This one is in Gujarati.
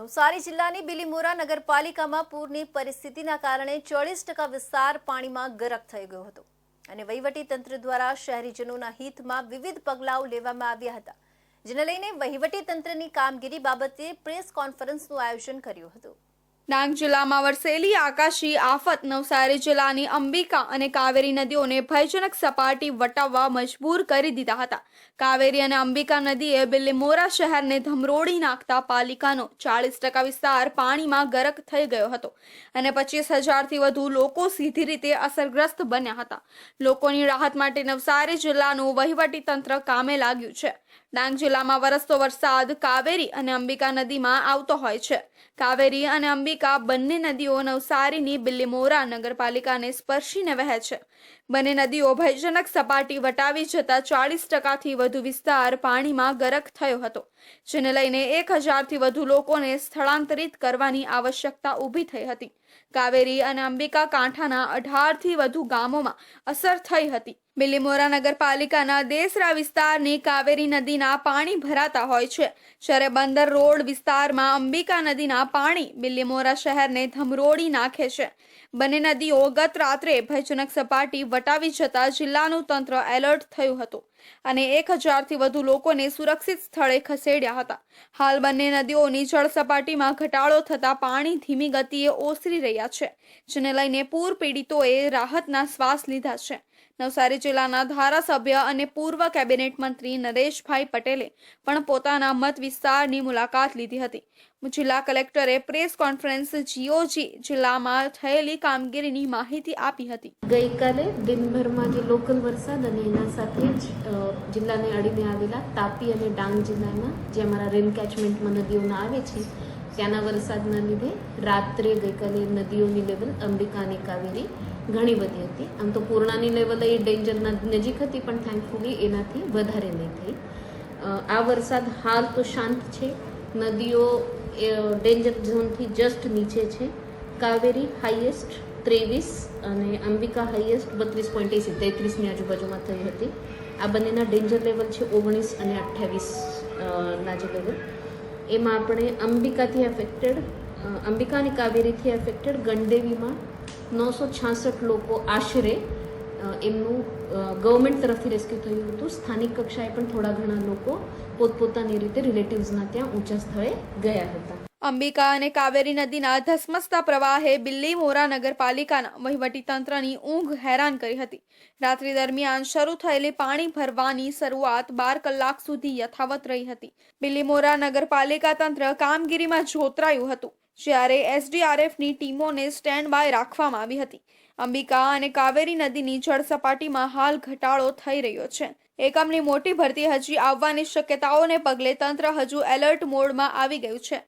નવસારી જિલ્લાની બિલીમોરા નગરપાલિકામાં પૂરની પરિસ્થિતિના કારણે ચોળીસ ટકા વિસ્તાર પાણીમાં ગરક થઈ ગયો હતો. અને વહીવટી તંત્ર દ્વારા શહેરીજનોના હિતમાં વિવિધ પગલાઓ લેવામાં આવ્યા હતા, જેને લઈને વહીવટી તંત્રની કામગીરી બાબતે પ્રેસ કોન્ફરન્સનું આયોજન કર્યું હતું. ડાંગ જિલ્લામાં વરસેલી આકાશી આફત નવસારી જિલ્લાની અંબિકા અને કાવેરી નદીઓને ભયજનક સપાટી વટાવવા મજબૂર કરી દીધા હતા. કાવેરી અને અંબિકા નદીએ બિલ્લીમોરા શહેરને ધમરોડી નાખતા પાલિકાનો ચાળીસ ટકા વિસ્તાર પાણીમાં ગરક થઈ ગયો હતો અને પચીસ હજારથી વધુ લોકો સીધી રીતે અસરગ્રસ્ત બન્યા હતા. લોકોની રાહત માટે નવસારી જિલ્લાનું વહીવટી તંત્ર કામે લાગ્યું છે. ડાંગ જિલ્લામાં વરસતો વરસાદ કાવેરી અને અંબિકા નદીમાં આવતો હોય છે. કાવેરી અને અંબિકા બંને નદીઓ નવસારીની બિલ્લીમોરા નગરપાલિકાને સ્પર્શીને વહે છે. બંને નદીઓ ભયજનક સપાટી વટાવી જતા ચાળીસ ટકાથી વધુ વિસ્તાર પાણીમાં ગરક થયો હતો, જેને લઈને એક હજારથી વધુ લોકોને સ્થળાંતરિત કરવાની આવશ્યકતા ઊભી થઈ હતી. કાવેરી અને અંબિકા કાંઠાના અઢારથી વધુ ગામોમાં અસર થઈ હતી. બિલીમોરા નગરપાલિકાના દેસરા વિસ્તારની કાવેરી નદીના પાણી ભરાતા હોય છે. જ્યારે બંદર રોડ વિસ્તારમાં અંબિકા નદીના પાણી બિલીમોરા શહેરને ધમરોડી નાખે છે. બંને નદીઓ ગત રાત્રે ભયજનક સપાટી વટાવી જતા જિલ્લાનું તંત્ર એલર્ટ થયું હતું. અને એક હજારથી વધુ લોકોને સુરક્ષિત સ્થળે ખસેડ્યા હતા. હાલ બંને નદીઓની જળ સપાટીમાં ઘટાડો થતાં પાણી ધીમી ગતિએ ઓસરી રહ્યા છે, જેને લઈને પૂર પીડિતોએ રાહતના શ્વાસ લીધા છે. નવસારી જિલ્લાના ધારાસભ્ય અને પૂર્વ કેબિનેટ મંત્રી નરેશભાઈ પટેલે પણ પોતાના મત વિસ્તારની મુલાકાત લીધી હતી. જિલ્લા કલેક્ટરે પ્રેસ કોન્ફરન્સ જીઓજી જિલ્લામાં થયેલી કામગીરીની માહિતી આપી હતી. ગઈકાલે દિનભરમાં જે લોકલ વરસાદ અને એના સાથે જ જિલ્લાને અડીને આવેલા તાપી અને ડાંગ જિલ્લાના જે અમારા રેન કેચમેન્ટમાં નદીઓના આવે છે, ત્યાંના વરસાદના લીધે રાત્રે ગઈકાલે નદીઓની લેવલ અંબિકા અને કાવેરી ઘણી બધી હતી. આમ તો પૂર્ણાની લેવલ એ ડેન્જરના નજીક હતી, પણ થેન્કફુલી એનાથી વધારે નહીં થઈ. આ વરસાદ હાલ તો શાંત છે. નદીઓ ડેન્જર ઝોનથી જસ્ટ નીચે છે. કાવેરી હાઈએસ્ટ ત્રેવીસ અને અંબિકા હાઈએસ્ટ બત્રીસ પોઈન્ટ એસી, તેત્રીસની આજુબાજુમાં થઈ હતી. આ બંનેના ડેન્જર લેવલ છે ઓગણીસ અને અઠ્ઠાવીસ ના જે લેવલ એમાં આપણે અંબિકાથી એફેક્ટેડ અંબિકા અને કાવેરીથી એફેક્ટેડ ગણદેવીમાં નવસો છાસઠ લોકો આશરે એમનું ગવર્મેન્ટ તરફથી રેસ્ક્યુ થયું હતું. સ્થાનિક કક્ષાએ પણ થોડા ઘણા લોકો પોતપોતાની રીતે રિલેટિવ્સના ત્યાં ઊંચા સ્થળે ગયા હતા. અંબિકા અને કાવેરી નદીના ધસમસતા પ્રવાહે બિલ્લીમોરા નગરપાલિકાના વહીવટી તંત્રની ઊંઘ હેરાન કરી હતી. રાત્રિ દરમિયાન શરૂ થયેલી પાણી ભરવાની શરૂઆત બાર કલાક સુધી યથાવત રહી હતી. બિલ્લીમોરા નગરપાલિકા તંત્ર કામગીરીમાં જોતરાયું હતું, જ્યારે એસડીઆરએફની ટીમોને સ્ટેન્ડ બાય રાખવામાં આવી હતી. અંબિકા અને કાવેરી નદીની જળ સપાટીમાં હાલ ઘટાડો થઈ રહ્યો છે. એકમની મોટી ભરતી હજી આવવાની શક્યતાઓને પગલે તંત્ર હજુ એલર્ટ મોડમાં આવી ગયું છે.